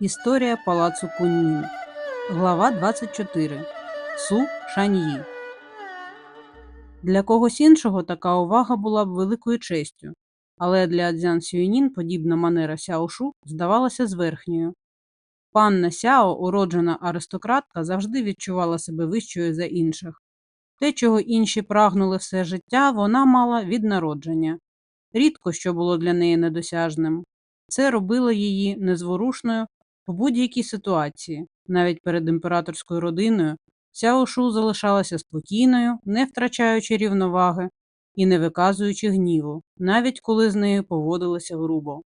Історія палацу Куньмін. Глава 24. Су Шаньї. Для когось іншого така увага була б великою честю, але для Дзян Сюєнін подібна манера Сяошу здавалася зверхньою. Панна Сяо, уроджена аристократка, завжди відчувала себе вищою за інших. Те, чого інші прагнули все життя, вона мала від народження. Рідко що було для неї недосяжним. Це робило її незворушною в будь-якій ситуації, навіть перед імператорською родиною, Сяо Шу залишалася спокійною, не втрачаючи рівноваги і не виказуючи гніву, навіть коли з нею поводилися грубо.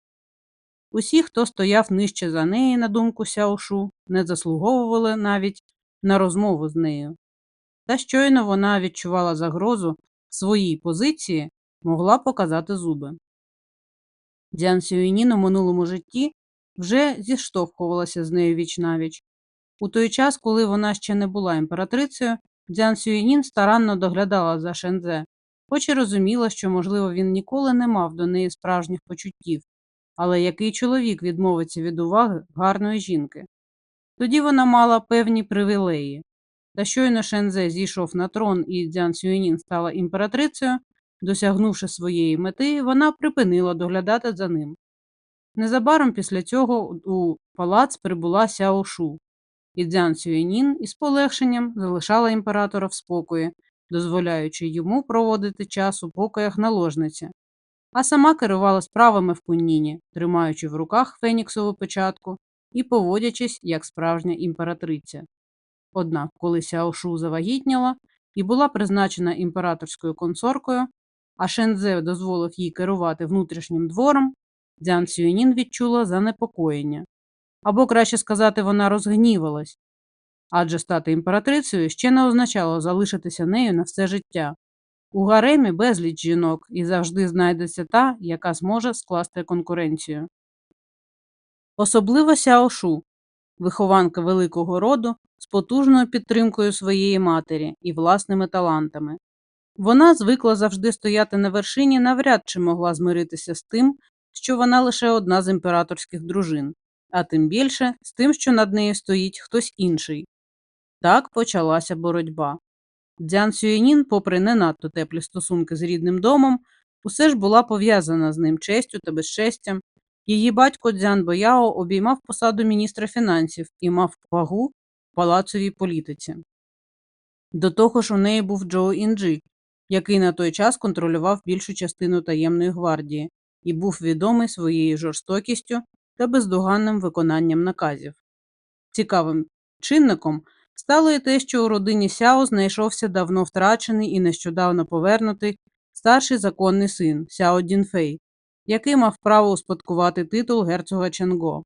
Усі, хто стояв нижче за неї, на думку Сяо Шу, не заслуговували навіть на розмову з нею. Та щойно вона відчувала загрозу своїй позиції, могла показати зуби. Дзян Сюєнін у минулому житті вже зіштовхувалася з нею віч-навіч. У той час, коли вона ще не була імператрицею, Дзян Сюєнін старанно доглядала за Шензе, хоч і розуміла, що, можливо, він ніколи не мав до неї справжніх почуттів, але який чоловік відмовиться від уваги гарної жінки. Тоді вона мала певні привілеї. Та щойно Шензе зійшов на трон і Дзян Сюєнін стала імператрицею, досягнувши своєї мети, вона припинила доглядати за ним. Незабаром після цього у палац прибула Сяо Шу, і Дзян Сюєнін із полегшенням залишала імператора в спокої, дозволяючи йому проводити час у покоях наложниці, а сама керувала справами в кунніні, тримаючи в руках феніксову печатку і поводячись як справжня імператриця. Однак, коли Сяо Шу завагітніла і була призначена імператорською консоркою, а Шензе дозволив їй керувати внутрішнім двором, Дзян Сюєнін відчула занепокоєння. Або, краще сказати, вона розгнівалась, адже стати імператрицею ще не означало залишитися нею на все життя. У гаремі безліч жінок і завжди знайдеться та, яка зможе скласти конкуренцію. Особливо Сяошу, вихованка великого роду з потужною підтримкою своєї матері і власними талантами. Вона звикла завжди стояти на вершині, навряд чи могла змиритися з тим, що вона лише одна з імператорських дружин, а тим більше з тим, що над нею стоїть хтось інший. Так почалася боротьба. Дзян Сюєнін, попри не надто теплі стосунки з рідним домом, усе ж була пов'язана з ним честю та безчестям. Її батько Дзян Бояо обіймав посаду міністра фінансів і мав вагу в палацовій політиці. До того ж, у неї був Джоу Інджі, який на той час контролював більшу частину таємної гвардії, і був відомий своєю жорстокістю та бездоганним виконанням наказів. Цікавим чинником стало і те, що у родині Сяо знайшовся давно втрачений і нещодавно повернутий старший законний син Сяо Дінфей, який мав право успадкувати титул герцога Ченго.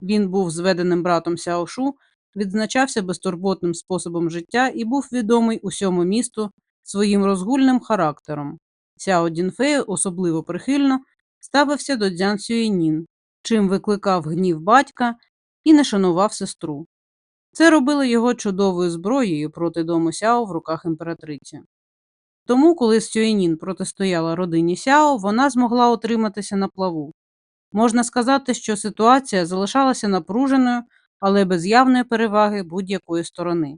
Він був зведеним братом Сяошу, відзначався безтурботним способом життя і був відомий усьому місту своїм розгульним характером. Сяо Дінфей особливо прихильно ставився до Дзян Сюєнін, чим викликав гнів батька і не шанував сестру. Це робило його чудовою зброєю проти дому Сяо в руках імператриці. Тому, коли Сюєнін протистояла родині Сяо, вона змогла утриматися на плаву. Можна сказати, що ситуація залишалася напруженою, але без явної переваги будь-якої сторони.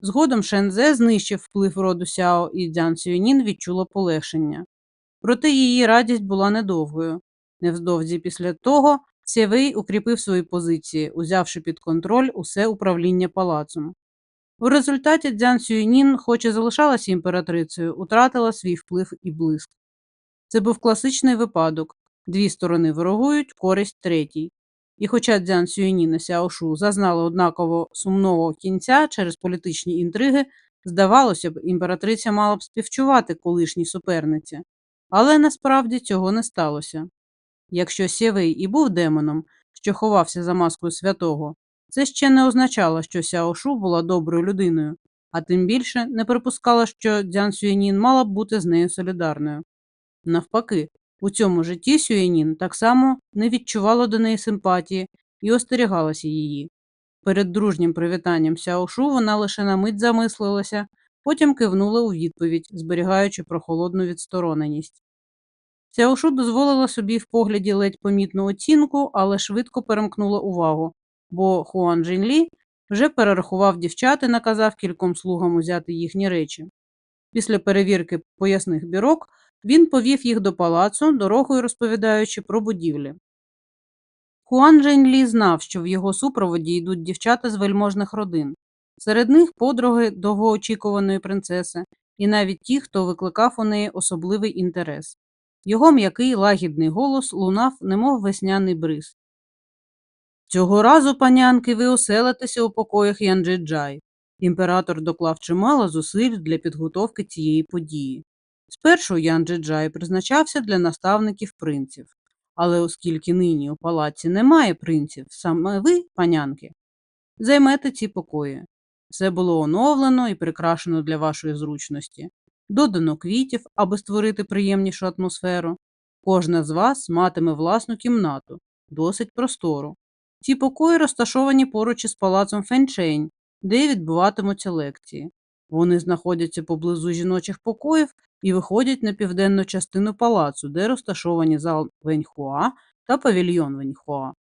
Згодом Шензе знищив вплив роду Сяо і Дзян Сюєнін відчула полегшення. Проте її радість була недовгою. Невдовзі після того Сєвей укріпив свої позиції, узявши під контроль усе управління палацом. У результаті Дзян Сюєнін, хоч і залишалася імператрицею, утратила свій вплив і блиск. Це був класичний випадок дві сторони ворогують, користь третій. І хоча Дзян Сюєнін і Сяошу зазнали однаково сумного кінця через політичні інтриги, здавалося б, імператриця мала б співчувати колишній суперниці. Але насправді цього не сталося. Якщо Сєвей і був демоном, що ховався за маскою святого, це ще не означало, що Сяошу була доброю людиною, а тим більше не припускала, що Дзян Сюєнін мала б бути з нею солідарною. Навпаки, у цьому житті Сюєнін так само не відчувала до неї симпатії і остерігалася її. Перед дружнім привітанням Сяошу вона лише на мить замислилася, потім кивнула у відповідь, зберігаючи прохолодну відстороненість. Сяошу дозволила собі в погляді ледь помітну оцінку, але швидко перемкнула увагу, бо Хуан Джинлі вже перерахував дівчат і наказав кільком слугам узяти їхні речі. Після перевірки поясних бірок він повів їх до палацу, дорогою розповідаючи про будівлі. Хуан Дженлі знав, що в його супроводі йдуть дівчата з вельможних родин. Серед них подруги довгоочікуваної принцеси і навіть ті, хто викликав у неї особливий інтерес. Його м'який лагідний голос лунав, немов весняний бриз. Цього разу, панянки, ви оселитеся у покоях Янджиджай. Імператор доклав чимало зусиль для підготовки цієї події. Спершу Ян Джеджай призначався для наставників принців, але оскільки нині у палаці немає принців, саме ви, панянки, займете ці покої. Все було оновлено і прикрашено для вашої зручності, додано квітів, аби створити приємнішу атмосферу. Кожна з вас матиме власну кімнату, досить простору. Ці покої розташовані поруч із палацом Фенчейн, де відбуватимуться лекції. Вони знаходяться поблизу жіночих покоїв і виходять на південну частину палацу, де розташовані зал Веньхуа та павільйон Веньхуа.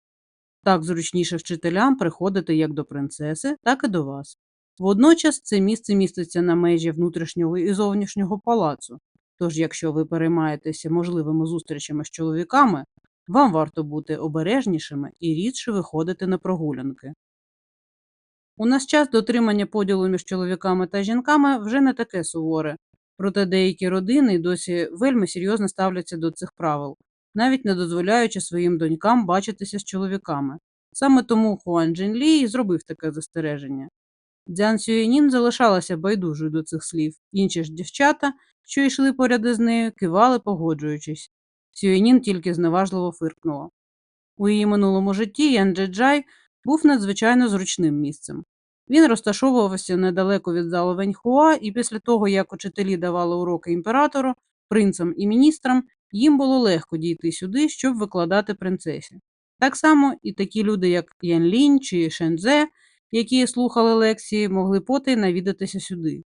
Так зручніше вчителям приходити як до принцеси, так і до вас. Водночас це місце міститься на межі внутрішнього і зовнішнього палацу, тож якщо ви переймаєтеся можливими зустрічами з чоловіками, вам варто бути обережнішими і рідше виходити на прогулянки. У нас час дотримання поділу між чоловіками та жінками вже не таке суворе, проте деякі родини досі вельми серйозно ставляться до цих правил, навіть не дозволяючи своїм донькам бачитися з чоловіками. Саме тому Хуан Джинлі і зробив таке застереження. Дзян Сюєнін залишалася байдужою до цих слів, інші ж дівчата, що йшли поряд із нею, кивали, погоджуючись. Сюєнін тільки зневажливо фиркнула. У її минулому житті Ян був надзвичайно зручним місцем. Він розташовувався недалеко від залу Веньхуа, і після того, як учителі давали уроки імператору, принцам і міністрам, їм було легко дійти сюди, щоб викладати принцесі. Так само і такі люди, як Ян Лінь чи Шензе, які слухали лекції, могли потай навідатися сюди.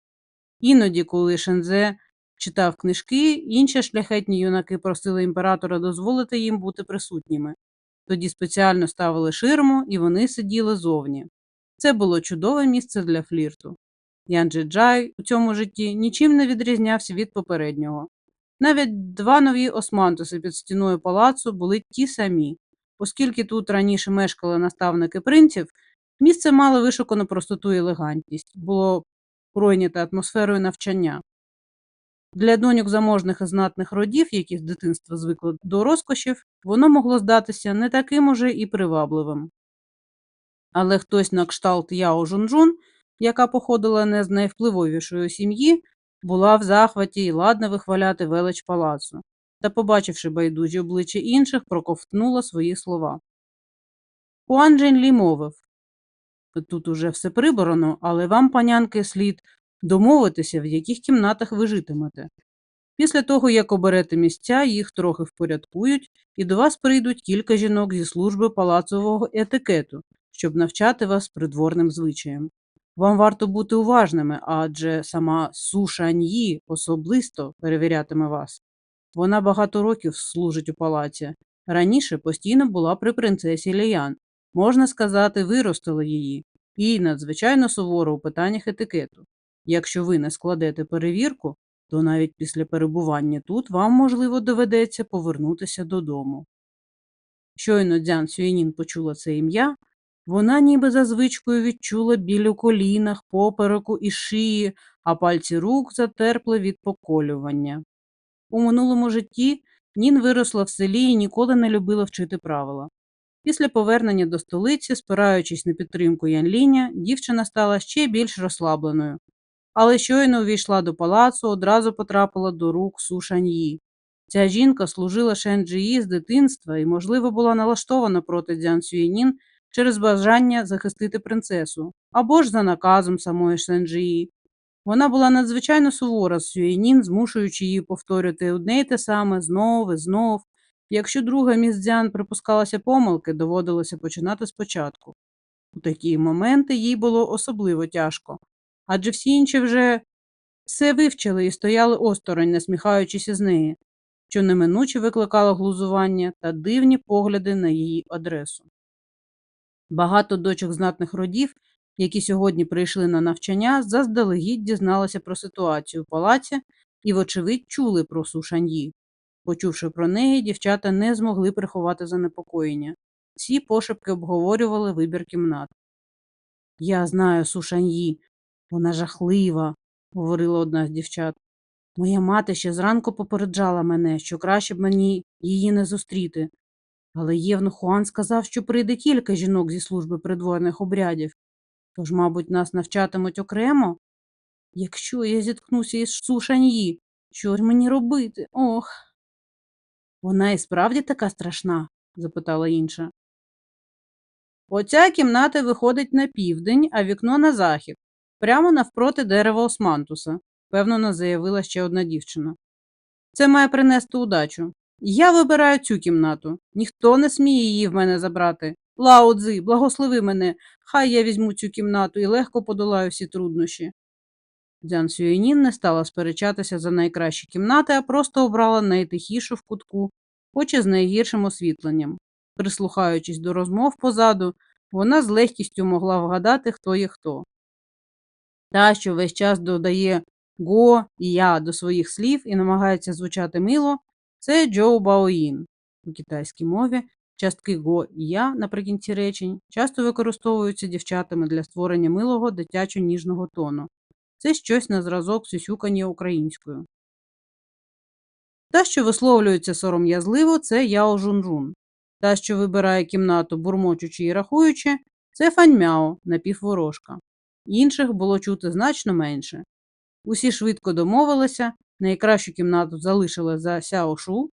Іноді, коли Шензе читав книжки, інші шляхетні юнаки просили імператора дозволити їм бути присутніми. Тоді спеціально ставили ширму, і вони сиділи зовні. Це було чудове місце для флірту. Ян Джеджай у цьому житті нічим не відрізнявся від попереднього. Навіть два нові османтуси під стіною палацу були ті самі, оскільки тут раніше мешкали наставники принців, місце мало вишукану простоту і елегантність, було пройняте атмосферою навчання. Для доньок заможних і знатних родів, які з дитинства звикли до розкошів, воно могло здатися не таким уже і привабливим. Але хтось на кшталт Яо Жунжун, яка походила не з найвпливовішої сім'ї, була в захваті і ладна вихваляти велич палацу, та, побачивши байдужі обличчя інших, проковтнула свої слова. Хуан Дженлі мовив Тут уже все прибрано, але вам, панянки, слід домовитися, в яких кімнатах ви житимете. Після того, як оберете місця, їх трохи впорядкують, і до вас прийдуть кілька жінок зі служби палацового етикету, щоб навчати вас придворним звичаям. Вам варто бути уважними, адже сама Су Шаньї особисто перевірятиме вас. Вона багато років служить у палаці. Раніше постійно була при принцесі Ліян, можна сказати, виростила її, і надзвичайно суворо у питаннях етикету. Якщо ви не складете перевірку, то навіть після перебування тут вам, можливо, доведеться повернутися додому. Щойно Дзян Сюєнін почула це ім'я, вона ніби за звичкою відчула біль у колінах, попереку і шиї, а пальці рук затерпли від поколювання. У минулому житті Нін виросла в селі і ніколи не любила вчити правила. Після повернення до столиці, спираючись на підтримку Янліня, дівчина стала ще більш розслабленою, але щойно увійшла до палацу, одразу потрапила до рук Су Шаньї. Ця жінка служила Шенджії з дитинства і, можливо, була налаштована проти Дзян Сюєнін через бажання захистити принцесу або ж за наказом самої Шенджії. Вона була надзвичайно сувора з Сюєнін, змушуючи її повторювати одне й те саме знов і знов. Якщо друга міс припускалася помилки, доводилося починати спочатку. У такі моменти їй було особливо тяжко, адже всі інші вже все вивчили і стояли осторонь, насміхаючись із неї. що неминуче викликало глузування та дивні погляди на її адресу. Багато дочок знатних родів, які сьогодні прийшли на навчання, заздалегідь дізналися про ситуацію в палаці і, вочевидь, чули про Сушаньї. Почувши про неї, дівчата не змогли приховати занепокоєння. Всі пошепки обговорювали вибір кімнат. Я знаю Сушаньї, вона жахлива, говорила одна з дівчат. Моя мати ще зранку попереджала мене, що краще б мені її не зустріти. Але Євнух Хуан сказав, що прийде кілька жінок зі служби придворних обрядів. Тож, мабуть, нас навчатимуть окремо? Якщо я зіткнуся із Сушаньї, що ж мені робити? Ох. Вона і справді така страшна? запитала інша. Оця кімната виходить на південь, а вікно на захід, прямо навпроти дерева османтуса, впевнено заявила ще одна дівчина. Це має принести удачу. Я вибираю цю кімнату. Ніхто не сміє її в мене забрати. Лао благослови мене, хай я візьму цю кімнату і легко подолаю всі труднощі. Дзян Сюєнін не стала сперечатися за найкращі кімнати, а просто обрала найтихішу в кутку, хоч і з найгіршим освітленням. Прислухаючись до розмов позаду, вона з легкістю могла вгадати, хто є хто. Та, що весь час додає го і я до своїх слів і намагається звучати мило, це Джоу Баоїн. У китайській мові частки го і я наприкінці речень часто використовуються дівчатами для створення милого дитячо-ніжного тону. Це щось на зразок сюсюкання українською. Та, що висловлюється сором'язливо, це Яо Жунжун. Та, що вибирає кімнату, бурмочучи і рахуючи, це Фаньмяо, напівворожка. Інших було чути значно менше. Усі швидко домовилися, найкращу кімнату залишили за Сяошу.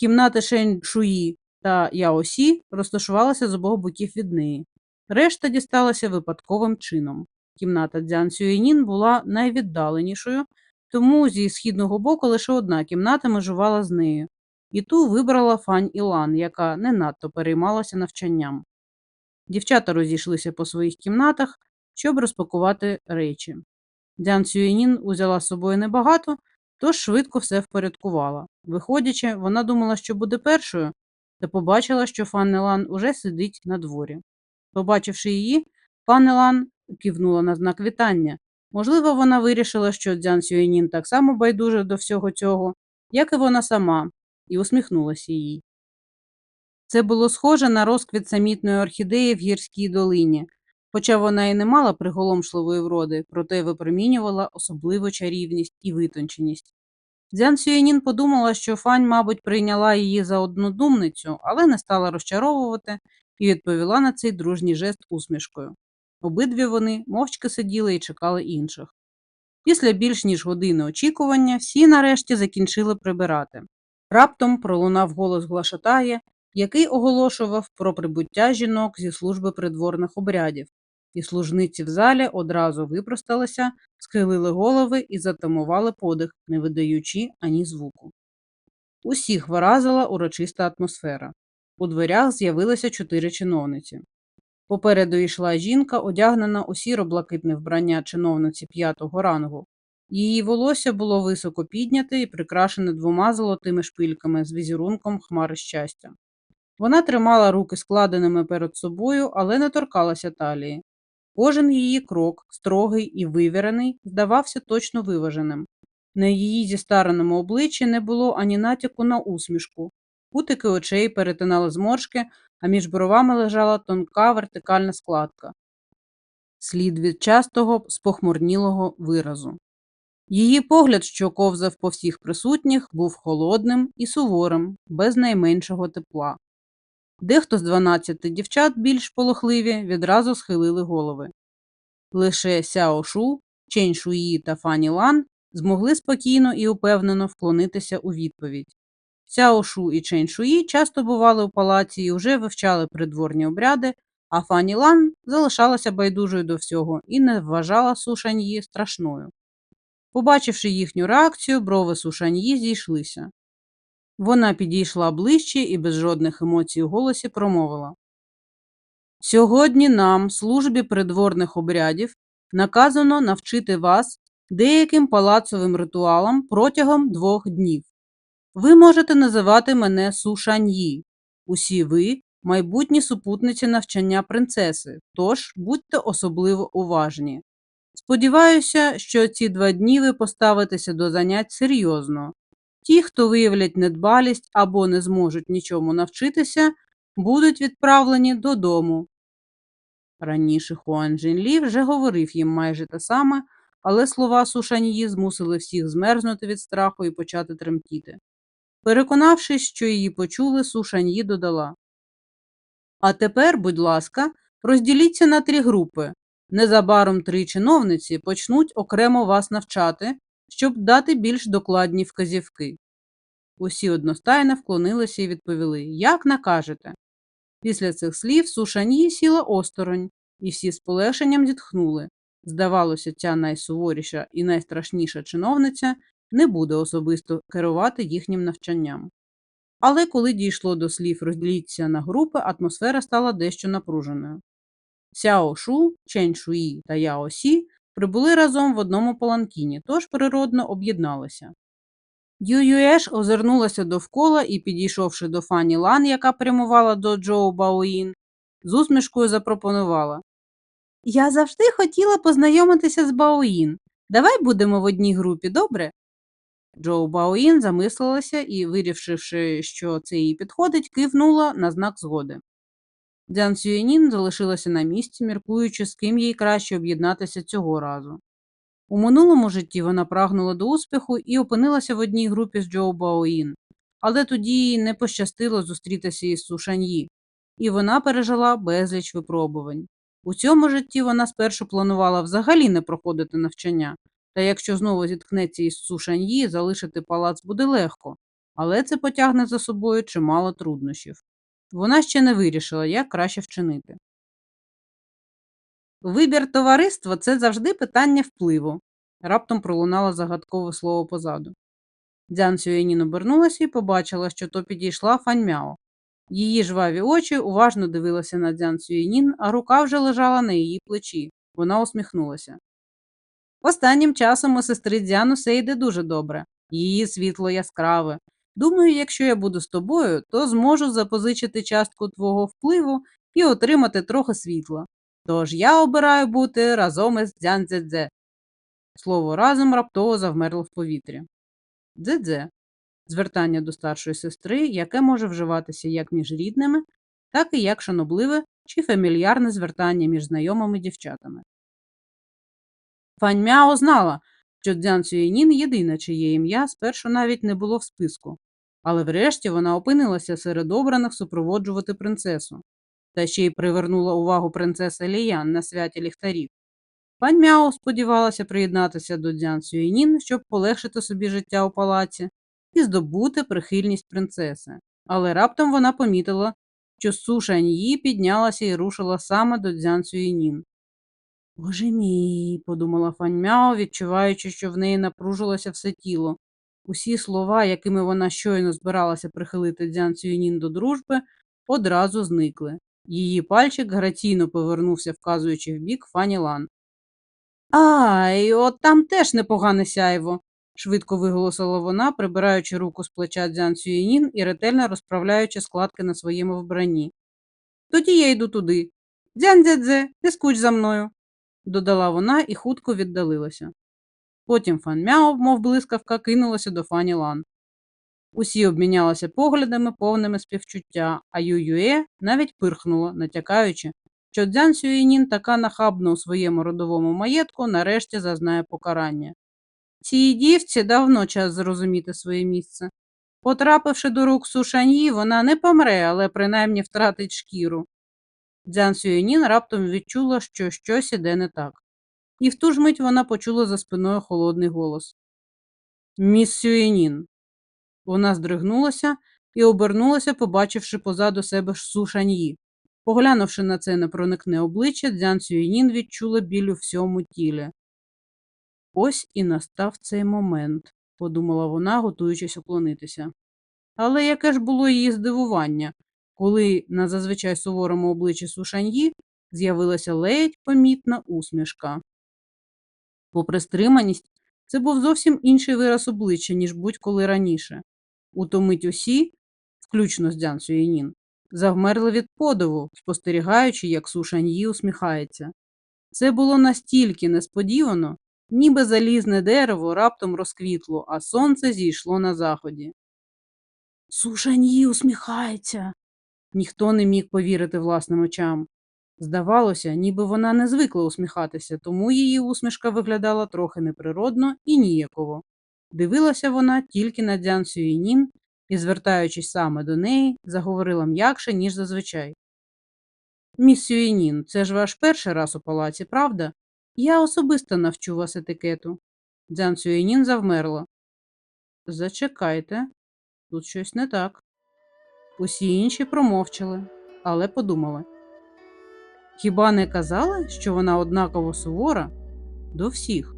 Кімнати Шень Шуї та Яосі розташувалися з обох боків від неї. Решта дісталася випадковим чином. Кімната Дзян Сюєнін була найвіддаленішою, тому зі східного боку лише одна кімната межувала з нею. І ту вибрала Фань Ілан, яка не надто переймалася навчанням. Дівчата розійшлися по своїх кімнатах, щоб розпакувати речі. Дзян Сюєнін узяла з собою небагато, тож швидко все впорядкувала. Виходячи, вона думала, що буде першою, та побачила, що Фан Ілан уже сидить на дворі. Побачивши її, Фан Ілан кивнула на знак вітання. Можливо, вона вирішила, що Дзян Сюєнін так само байдуже до всього цього, як і вона сама, і усміхнулася їй. Це було схоже на розквіт самітної орхідеї в гірській долині, хоча вона і не мала приголомшливої вроди, проте випромінювала особливу чарівність і витонченість. Дзян Сюєнін подумала, що Фань, мабуть, прийняла її за однодумницю, але не стала розчаровувати і відповіла на цей дружній жест усмішкою. Обидві вони мовчки сиділи і чекали інших. Після більш ніж години очікування всі нарешті закінчили прибирати. Раптом пролунав голос Глашатая, який оголошував про прибуття жінок зі служби придворних обрядів, і служниці в залі одразу випросталися, схилили голови і затамували подих, не видаючи ані звуку. Усіх виразила урочиста атмосфера. У дверях з'явилися чотири чиновниці. Попереду йшла жінка, одягнена у сіро-блакитне вбрання чиновниці п'ятого рангу. Її волосся було високо підняте і прикрашене двома золотими шпильками з візерунком хмари щастя. Вона тримала руки складеними перед собою, але не торкалася талії. Кожен її крок, строгий і вивірений, здавався точно виваженим. На її зістареному обличчі не було ані натяку на усмішку. Кутики очей перетинали зморшки, а між бровами лежала тонка вертикальна складка. Слід від частого спохмурнілого виразу. Її погляд, що ковзав по всіх присутніх, був холодним і суворим, без найменшого тепла. Дехто з дванадцяти дівчат, більш полохливі, відразу схилили голови. Лише Сяо Шу, Чень Шуї та Фані Лан змогли спокійно і упевнено вклонитися у відповідь. Сяо Шу і Чень Шуї часто бували у палаці і вже вивчали придворні обряди, а Фані Лан залишалася байдужою до всього і не вважала Сушаньї страшною. Побачивши їхню реакцію, брови Сушаньї зійшлися. Вона підійшла ближче і без жодних емоцій у голосі промовила. Сьогодні нам, службі придворних обрядів, наказано навчити вас деяким палацовим ритуалам протягом двох днів. Ви можете називати мене Сушаньї. Усі ви майбутні супутниці навчання принцеси, тож будьте особливо уважні. Сподіваюся, що ці два дні ви поставитеся до занять серйозно. Ті, хто виявлять недбалість або не зможуть нічому навчитися, будуть відправлені додому. Раніше Хуан Джинлі вже говорив їм майже те саме, але слова Сушаньї змусили всіх змерзнути від страху і почати тремтіти. Переконавшись, що її почули, Сушаньї додала. А тепер, будь ласка, розділіться на три групи. Незабаром три чиновниці почнуть окремо вас навчати, щоб дати більш докладні вказівки. Усі одностайно вклонилися і відповіли Як накажете. Після цих слів Сушаньї сіла осторонь, і всі з полегшенням зітхнули. Здавалося, ця найсуворіша і найстрашніша чиновниця не буде особисто керувати їхнім навчанням. Але коли дійшло до слів розділіться на групи, атмосфера стала дещо напруженою. Сяо Шу, Чень Шуї та Яо Сі прибули разом в одному паланкіні, тож природно об'єдналися. Ю Юеш озирнулася довкола і, підійшовши до Фані Лан, яка прямувала до Джоу Баоїн, з усмішкою запропонувала Я завжди хотіла познайомитися з Баоїн. Давай будемо в одній групі, добре? Джоу Баоїн замислилася і, вирішивши, що це їй підходить, кивнула на знак згоди. Дзян Сюєнін залишилася на місці, міркуючи, з ким їй краще об'єднатися цього разу. У минулому житті вона прагнула до успіху і опинилася в одній групі з Джоу Баоїн, але тоді їй не пощастило зустрітися із Сушаньї, і вона пережила безліч випробувань. У цьому житті вона спершу планувала взагалі не проходити навчання, та якщо знову зіткнеться із Сушаньї, залишити палац буде легко, але це потягне за собою чимало труднощів. Вона ще не вирішила, як краще вчинити. Вибір товариства це завжди питання впливу, раптом пролунало загадкове слово позаду. Дзян Сюєнін обернулася і побачила, що то підійшла Фаньмяо. Її жваві очі уважно дивилися на Дзян Сюєнін, а рука вже лежала на її плечі. Вона усміхнулася. Останнім часом у сестри Дзян усе йде дуже добре. Її світло яскраве. Думаю, якщо я буду з тобою, то зможу запозичити частку твого впливу і отримати трохи світла. Тож я обираю бути разом із Дзян-Дзедзе. Слово разом раптово завмерло в повітрі. Дзедзе звертання до старшої сестри, яке може вживатися як між рідними, так і як шанобливе чи фамільярне звертання між знайомими дівчатами. Фань Мяо знала, що Дзян Сюєнін єдине, чиє ім'я спершу навіть не було в списку, але врешті вона опинилася серед обраних супроводжувати принцесу, та ще й привернула увагу принцеси Ліян на святі ліхтарів. Пань Мяо сподівалася приєднатися до Дзян Сюєнін, щоб полегшити собі життя у палаці і здобути прихильність принцеси. Але раптом вона помітила, що Су Шаньї піднялася і рушила саме до Дзян Сюєнін. Боже мій, подумала Фань Мяо, відчуваючи, що в неї напружилося все тіло. Усі слова, якими вона щойно збиралася прихилити Дзян Сюєнін до дружби, одразу зникли. Її пальчик граційно повернувся, вказуючи в бік Фані Лан. Ай, от там теж непогане сяйво, швидко виголосила вона, прибираючи руку з плеча Дзян Сюєнін і ретельно розправляючи складки на своєму вбранні. Тоді я йду туди. Дзян дзядзе, не скуч за мною, додала вона і хутко віддалилася. Потім Фан Мяо, мов блискавка, кинулася до Фані Лан. Усі обмінялися поглядами, повними співчуття, а Юює навіть пирхнула, натякаючи, що Дзян Сюєнін така нахабна у своєму родовому маєтку нарешті зазнає покарання. Цій дівці давно час зрозуміти своє місце. Потрапивши до рук Сушаньї, вона не помре, але принаймні втратить шкіру. Дзян Сюєнін раптом відчула, що щось іде не так. І в ту ж мить вона почула за спиною холодний голос. Міс Сюєнін. Вона здригнулася і обернулася, побачивши позаду себе Сушаньї. Поглянувши на це непроникне обличчя, Дзян Сюєнін відчула біль у всьому тілі. Ось і настав цей момент, подумала вона, готуючись уклонитися. Але яке ж було її здивування, коли на зазвичай суворому обличчі Сушаньї з'явилася ледь помітна усмішка. Попри стриманість, це був зовсім інший вираз обличчя, ніж будь-коли раніше. Утомить усі, включно з Дзян Сюєнін, завмерли від подиву, спостерігаючи, як Су Шаньї усміхається. Це було настільки несподівано, ніби залізне дерево раптом розквітло, а сонце зійшло на заході. Су Шаньї усміхається. Ніхто не міг повірити власним очам. Здавалося, ніби вона не звикла усміхатися, тому її усмішка виглядала трохи неприродно і ніяково. Дивилася вона тільки на Дзян Сюєнін і, звертаючись саме до неї, заговорила м'якше, ніж зазвичай. Міс Сюєнін, це ж ваш перший раз у палаці, правда? Я особисто навчу вас етикету. Дзян Сюєнін завмерла. Зачекайте, тут щось не так. Усі інші промовчали, але подумали. Хіба не казали, що вона однаково сувора до всіх?